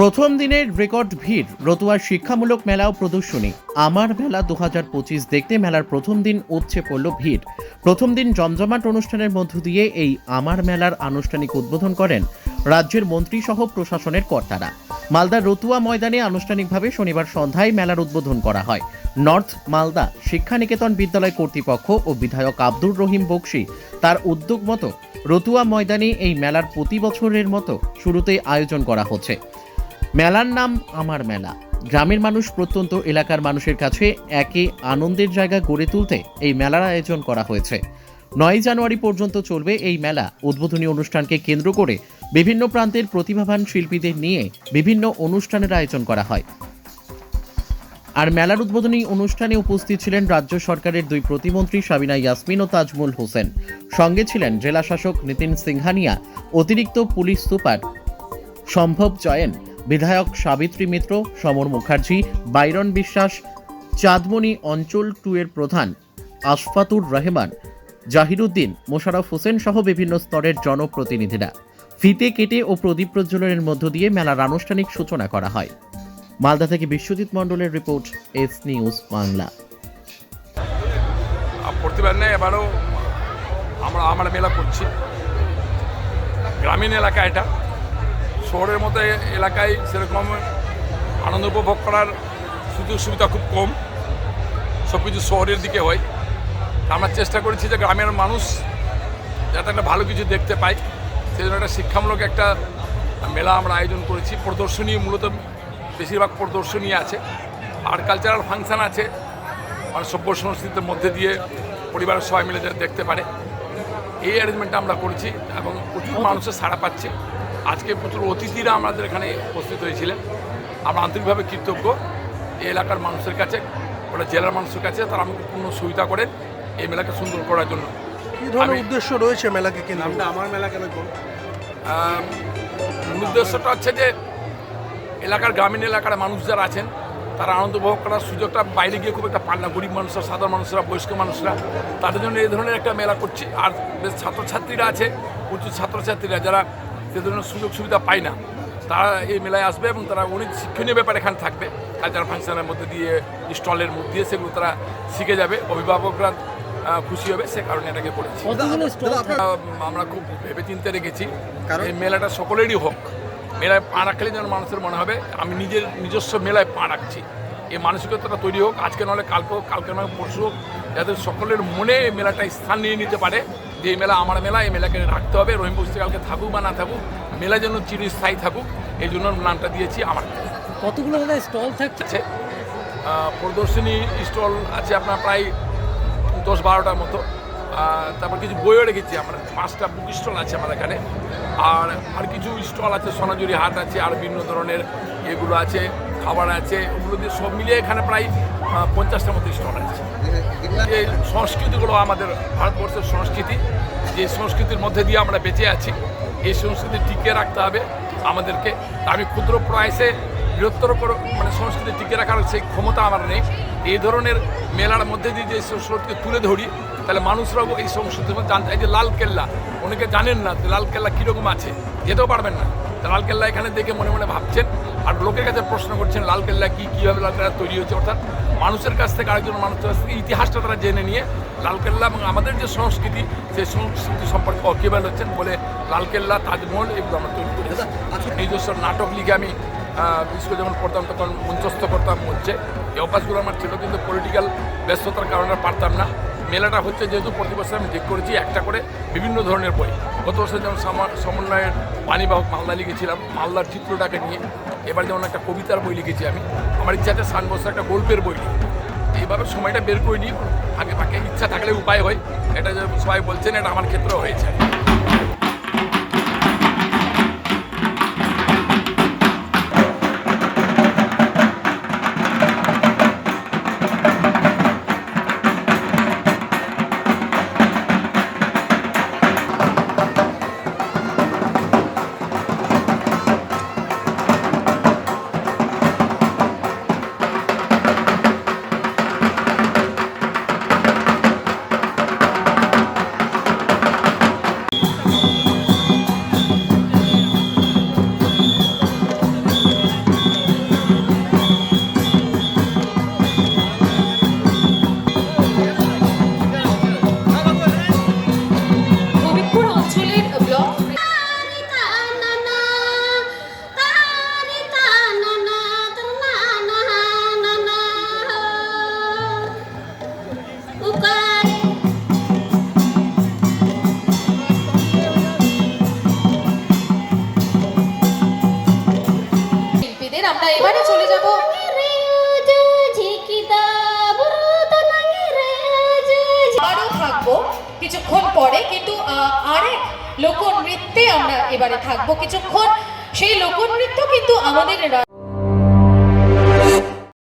প্রথম দিনের রেকর্ড ভিড়, রতুয়ার শিক্ষামূলক মেলা ও প্রদর্শনী। আমার মেলা দু হাজার পঁচিশ দেখতে মেলার প্রথম দিন উপচে পড়ল ভিড়। প্রথম দিন জমজমাট অনুষ্ঠানের মধ্য দিয়ে এই আমার মেলার আনুষ্ঠানিক উদ্বোধন করেন রাজ্যের মন্ত্রী সহ প্রশাসনের কর্তারা। মালদার রতুয়া ময়দানে আনুষ্ঠানিকভাবে শনিবার সন্ধ্যায় মেলার উদ্বোধন করা হয়। নর্থ মালদা শিক্ষানিকেতন বিদ্যালয় কর্তৃপক্ষ ও বিধায়ক আব্দুর রহিম বক্সি তার উদ্যোগ মতো রতুয়া ময়দানে এই মেলার প্রতি বছরের মতো শুরুতে আয়োজন করা হচ্ছে। মেলার নাম আমার মেলা। গ্রামের মানুষ প্রত্যন্ত এলাকার মানুষের কাছে একে আনন্দের জায়গা গড়ে তুলতে এই মেলার আয়োজন করা হয়েছে। নয় জানুয়ারি পর্যন্ত চলবে এই মেলা। উদ্বোধনী অনুষ্ঠানকে কেন্দ্র করে বিভিন্ন প্রান্তের প্রতিভাবান শিল্পীদের নিয়ে বিভিন্ন অনুষ্ঠানের আয়োজন করা হয়। আর মেলার উদ্বোধনী অনুষ্ঠানে উপস্থিত ছিলেন রাজ্য সরকারের দুই প্রতিমন্ত্রী সাবিনা ইয়াসমিন ও তাজমুল হোসেন। সঙ্গে ছিলেন জেলা শাসক নিতিন সিংহানিয়া, অতিরিক্ত পুলিশ সুপার সম্ভব জয়েন বিধায়ক সাবিত্রী মিত্র, সমর মুখার্জি, বাইরন বিশ্বাস, চাঁদমণি অঞ্চল টু এর প্রধান আশফাতুর রহমান, জাহিরুদ্দিন, মোশারফ হোসেন সহ বিভিন্ন স্তরের জনপ্রতিনিধিরা। ফিতে কেটে ও প্রদীপ প্রজ্বলনের মধ্য দিয়ে মেলার আনুষ্ঠানিক সূচনা করা হয়। মালদা থেকে বিশ্বজিৎ মণ্ডলের রিপোর্ট, এস নিউজ বাংলা। প্রতিবার নেই এবারও আমরা আমার মেলা করছি গ্রামীণ এলাকা এটা শহরের মতো এলাকায় সেরকম আনন্দ উপভোগ করার সুযোগ সুবিধা খুব কম। সব কিছু শহরের দিকে হয়। আমরা চেষ্টা করেছি যে গ্রামের মানুষ যাতে একটা ভালো কিছু দেখতে পায়। সেই জন্য একটা শিক্ষামূলক একটা মেলা আমরা আয়োজন করেছি। প্রদর্শনী মূলত বেশিরভাগ প্রদর্শনী আছে। আর কালচারাল ফাংশন আছে। মানে সভ্য সংস্কৃতির মধ্যে দিয়ে পরিবারের সবাই মিলে যাতে দেখতে পারে। এই অ্যারেঞ্জমেন্টটা আমরা করেছি এবং প্রচুর মানুষের সাড়া পাচ্ছে। আজকে প্রচুর অতিথিরা আমাদের এখানে উপস্থিত হয়েছিলেন। আমরা আন্তরিকভাবে কৃতজ্ঞ। এই এলাকার মানুষের কাছে ওটা জেলার মানুষের কাছে তারা আমাকে পূর্ণ সুবিধা করেন এই মেলাকে সুন্দর করার জন্য। কি ধরনের উদ্দেশ্য রয়েছে মেলাকে কেন্দ্র নামটা আমার মেলা কেন কোন মূল উদ্দেশ্যটা হচ্ছে যে এলাকার গ্রামীণ এলাকার মানুষ যারা আছেন তারা আনন্দ উপভোগ করার সুযোগটা বাইরে গিয়ে খুব একটা পান না। গরিব মানুষরা সাধারণ মানুষরা বয়স্ক মানুষরা তাদের জন্য এই ধরনের একটা মেলা করছি। আর বেশ ছাত্রছাত্রীরা আছে প্রচুর ছাত্রছাত্রীরা যারা সে ধরনের সুযোগ সুবিধা পায় না। তারা এই মেলায় আসবে এবং তারা অনেক শিক্ষণীয় ব্যাপার এখানে থাকবে। কালচার ফাংশনের মধ্যে দিয়ে স্টলের মধ্যে দিয়ে সেগুলো তারা শিখে যাবে। অভিভাবকরা খুশি হবে সে কারণে এটাকে করেছি। আমরা খুব ভেবে চিন্তে রেখেছি কারণ? এই মেলাটা সকলেরই হোক। মেলায় পা রাখলে যেন মানুষের মনে হবে আমি নিজের নিজস্ব মেলায় পা রাখছি। এই মানসিকতাটা তৈরি হোক আজকে নলে কালকে হোক কালকে নয় পরশু হোক যাতে সকলের মনে এই মেলাটা স্থান নিয়ে নিতে পারে। যে এই মেলা আমার মেলা এই মেলাকে রাখতে হবে। রহিম বস্তি কালকে থাকুক বা না থাকুক মেলা যেন চিরস্থায়ী থাকুক এই জন্য নামটা দিয়েছি আমার। কতগুলো দাদা স্টল থাকছে? প্রদর্শনী স্টল আছে আপনার প্রায় দশ বারোটার মতো। তারপর কিছু বইও রেখেছি আমরা। পাঁচটা বুক স্টল আছে আমার এখানে। আর আর কিছু স্টল আছে সোনাঝুরি হাট আছে আর বিভিন্ন ধরনের এগুলো আছে খাবার আছে। ওগুলো দিয়ে সব মিলিয়ে এখানে প্রায় পঞ্চাশটার মতো স্টল আছে যে সংস্কৃতিগুলো আমাদের ভারতবর্ষের সংস্কৃতি, যে সংস্কৃতির মধ্যে দিয়ে আমরা বেঁচে আছি, এই সংস্কৃতি টিকিয়ে রাখতে হবে আমাদেরকে। আমি ক্ষুদ্র প্রয়াসে বৃহত্তর মানে সংস্কৃতি টিকে রাখার সেই ক্ষমতা আমার নেই। এই ধরনের মেলার মধ্যে দিয়ে যে সংস্কৃতিকে তুলে ধরি, তাহলে মানুষরাও এই সংস্কৃতির মধ্যে জানতে যে লাল কেল্লা, অনেকে জানেন না যে লাল কেল্লা কীরকম আছে, যেতেও পারবেন না। লাল কেল্লা এখানে দেখে মনে মনে ভাবছেন, আর লোকের কাছে প্রশ্ন করছেন, লাল কেল্লা কী কীভাবে লাল কেল্লা তৈরি হয়েছে, অর্থাৎ মানুষের কাছ থেকে আরেকজন মানুষের কাছ থেকে ইতিহাসটা তারা জেনে নিয়ে লালকেল্লা এবং আমাদের যে সংস্কৃতি, সেই সংস্কৃতি সম্পর্কে অকিবাল হচ্ছেন বলে লালকেল্লা, তাজমহল এগুলো আমরা তৈরি করি। নিজস্ব নাটক লিখে আমি করে যখন পড়তাম, তখন মঞ্চস্থ করতাম মঞ্চে। এই অভ্যাসগুলো আমার ছিল, কিন্তু পলিটিক্যাল ব্যস্ততার কারণে পারতাম না। মেলাটা হচ্ছে যেহেতু প্রতি বছর আমি ঠিক করেছি, একটা করে বিভিন্ন ধরনের বই। গত বছর যেমন সামা- সমন্বয়ের পানিবাহক মালদা লিখেছিলাম, মালদার চিত্রটাকে নিয়ে। এবার যেমন একটা কবিতার বই লিখেছি আমি, আমার ইচ্ছা আছে সান বছর একটা গল্পের বই লিখি এইভাবে সময়টা বের করে নিই, আগে পাকে ইচ্ছা থাকলে উপায় হয়, এটা সবাই বলছেন, এটা আমার ক্ষেত্রেও হয়েছে। আরেক লোকনৃত্যে আমরা এবারে থাকব কিছুক্ষণ। সেই লোকনৃত্য কিন্তু আমাদের